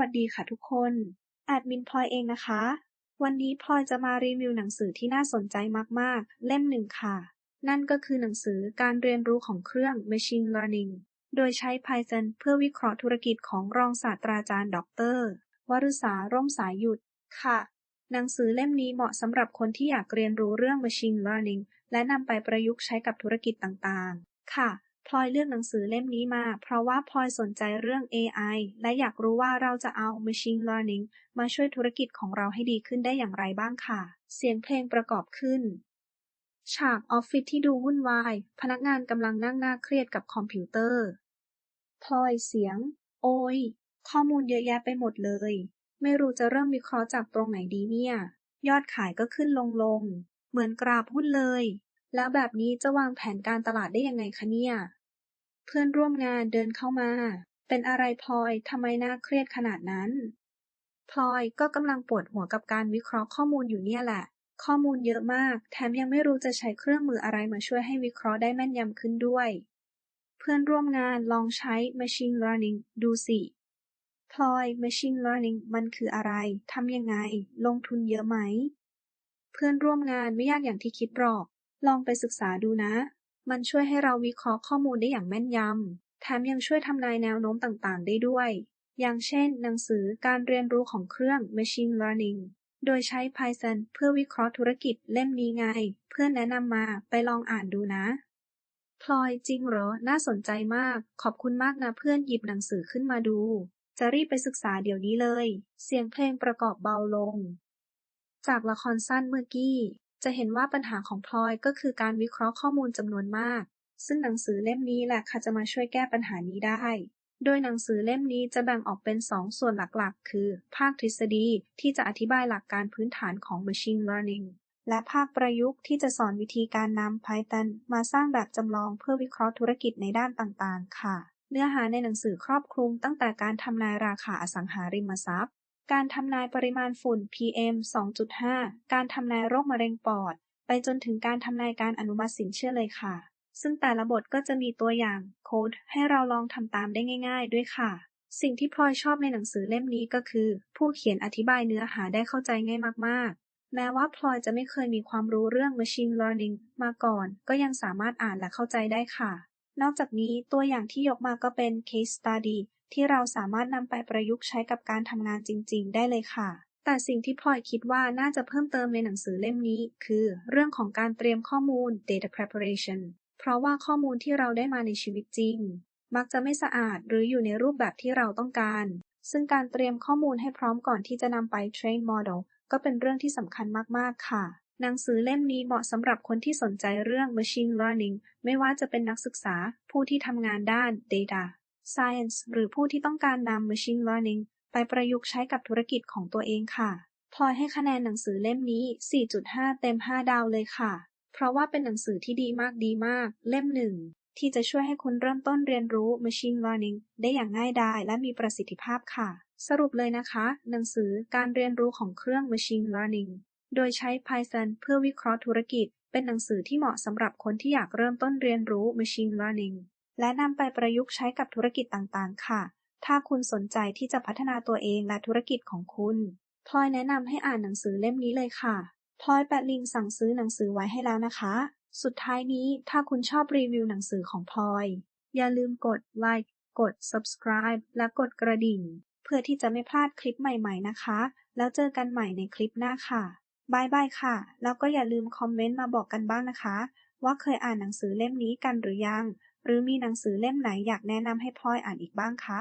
วัสดีค่ะทุกคน แอดมินพลอยเองนะคะ วันนี้พลอยจะมารีวิวหนังสือที่น่าสนใจมากๆ เล่มหนึ่งค่ะ นั่นก็คือหนังสือการเรียนรู้ของเครื่อง Machine Learning โดยใช้ Python เพื่อวิเคราะห์ธุรกิจของรองศาสตราจารย์ดร วรุษาร่มสายหยุดค่ะ หนังสือเล่มนี้เหมาะสำหรับคนที่อยากเรียนรู้เรื่อง Machine Learning และนำไปประยุกต์ใช้กับธุรกิจต่างๆ ค่ะ พลอยเลือกหนังสือเล่มนี้มา เพราะว่าพลอยสนใจเรื่อง AI และอยากรู้ว่าเราจะเอา Machine Learning มาช่วยธุรกิจของเราให้ดีขึ้นได้อย่างไรบ้างค่ะ เสียงเพลงประกอบขึ้น ฉากออฟฟิศที่ดูวุ่นวาย พนักงานกำลังนั่งหน้าเครียดกับคอมพิวเตอร์พลอยเสียง โอ้ย ข้อมูลเยอะแยะไปหมดเลย ไม่รู้จะเริ่มวิเคราะห์จากตรงไหนดีเนี่ย ยอดขายก็ขึ้นลงลง เหมือนกราบหุ้นเลยแล้วแบบนี้จะวางแผนการตลาดได้ยังไงคะเนี่ย เพื่อนร่วมงานเดินเข้ามา เป็นอะไรพลอย ทำไมน่าเครียดขนาดนั้น พลอยก็กำลังปวดหัวกับการวิเคราะห์ข้อมูลอยู่เนี่ยแหละ ข้อมูลเยอะมาก แถมยังไม่รู้จะใช้เครื่องมืออะไรมาช่วยให้วิเคราะห์ได้แม่นยำขึ้นด้วย เพื่อนร่วมงานลองใช้ machine learning ดูสิพลอย machine learning มันคืออะไร ทำยังไง ลงทุนเยอะไหม เพื่อนร่วมงานไม่ยากอย่างที่คิดหรอก ลองไปศึกษาดูนะ มันช่วยให้เราวิเคราะห์ข้อมูลได้อย่างแม่นยำ แถมยังช่วยทำนายแนวโน้มต่างๆ ได้ด้วย อย่างเช่น หนังสือการเรียนรู้ของเครื่อง Machine Learning โดยใช้ Python เพื่อวิเคราะห์ธุรกิจเล่มนี้ไง เพื่อนแนะนำมาไปลองอ่านดูนะพลอยจริงเหรอ น่าสนใจมาก ขอบคุณมากนะเพื่อนหยิบหนังสือขึ้นมาดู จะรีบไปศึกษาเดี๋ยวนี้เลย เสียงเพลงประกอบเบาลง จากละครสั้นเมื่อกี้ จะเห็นว่าปัญหาของพลอยก็คือการวิเคราะห์ข้อมูลจำนวนมาก ซึ่งหนังสือเล่มนี้แหละค่ะจะมาช่วยแก้ปัญหานี้ได้ โดยหนังสือเล่มนี้จะแบ่งออกเป็นสองส่วนหลักๆ คือ ภาคทฤษฎีที่จะอธิบายหลักการพื้นฐานของ Machine Learning และภาคประยุกต์ที่จะสอนวิธีการนำ Python มาสร้างแบบจำลองเพื่อวิเคราะห์ธุรกิจในด้านต่างๆ ค่ะ เนื้อหาในหนังสือครอบคลุมตั้งแต่การทำนายราคาอสังหาริมทรัพย์ การทำนายปริมาณฝุ่น PM 2.5 การทำนายโรคมะเร็งปอด ไปจนถึงการทำนายการอนุมัติสินเชื่อเลยค่ะ ซึ่งแต่ละบทก็จะมีตัวอย่างโค้ดให้เราลองทำตามได้ง่าย ๆ ด้วยค่ะ สิ่งที่พลอยชอบในหนังสือเล่มนี้ก็คือ ผู้เขียนอธิบายเนื้อหาได้เข้าใจง่ายมากๆ แม้ว่าพลอยจะไม่เคยมีความรู้เรื่อง Machine Learning มาก่อน ก็ยังสามารถอ่านและเข้าใจได้ค่ะ นอกจากนี้ตัวอย่างที่ยกมาก็เป็น case study ที่เราสามารถนำไปประยุกต์ใช้กับการทำงานจริง ๆ ได้เลยค่ะ แต่สิ่งที่พลอยคิดว่าน่าจะเพิ่มเติมในหนังสือเล่มนี้ คือเรื่องของการเตรียมข้อมูล data preparation เพราะว่าข้อมูลที่เราได้มาในชีวิตจริง มักจะไม่สะอาดหรืออยู่ในรูปแบบที่เราต้องการ ซึ่งการเตรียมข้อมูลให้พร้อมก่อนที่จะนำไป train model ก็เป็นเรื่องที่สำคัญมาก ๆ ค่ะหนังสือเล่มนี้เหมาะสำหรับคนที่สนใจเรื่อง machine learning ไม่ว่าจะเป็นนักศึกษา ผู้ที่ทำงานด้าน data science หรือผู้ที่ต้องการนำ machine learning ไปประยุกต์ใช้กับธุรกิจของตัวเองค่ะ พลอยให้คะแนนหนังสือเล่มนี้ 4.5 เต็ม 5 ดาวเลยค่ะ เพราะว่าเป็นหนังสือที่ดีมากดีมาก เล่มหนึ่งที่จะช่วยให้คุณเริ่มต้นเรียนรู้ Machine Learning ได้อย่างง่ายดายและมีประสิทธิภาพค่ะ สรุปเลยนะคะ หนังสือการเรียนรู้ของเครื่อง Machine Learning โดยใช้ Python เพื่อวิเคราะห์ธุรกิจ เป็นหนังสือที่เหมาะสำหรับคนที่อยากเริ่มต้นเรียนรู้ Machine Learning และนำไปประยุกต์ใช้กับธุรกิจต่างๆ ค่ะ ถ้าคุณสนใจที่จะพัฒนาตัวเองและธุรกิจของคุณพลอยแนะนำให้อ่านหนังสือเล่มนี้เลยค่ะพลอยแปะลิงก์สั่งซื้อหนังสือไว้ให้แล้วนะคะ สุดท้ายนี้ถ้าคุณชอบรีวิวหนังสือของพลอย อย่าลืมกดไลค์กด subscribe และกดกระดิ่ง เพื่อที่จะไม่พลาดคลิปใหม่ๆนะคะ แล้วเจอกันใหม่ในคลิปหน้าค่ะบายบายค่ะ แล้วก็อย่าลืมคอมเมนต์มาบอกกันบ้างนะคะ ว่าเคยอ่านหนังสือเล่มนี้กันหรือยัง หรือมีหนังสือเล่มไหนอยากแนะนำให้พลอยอ่านอีกบ้างคะ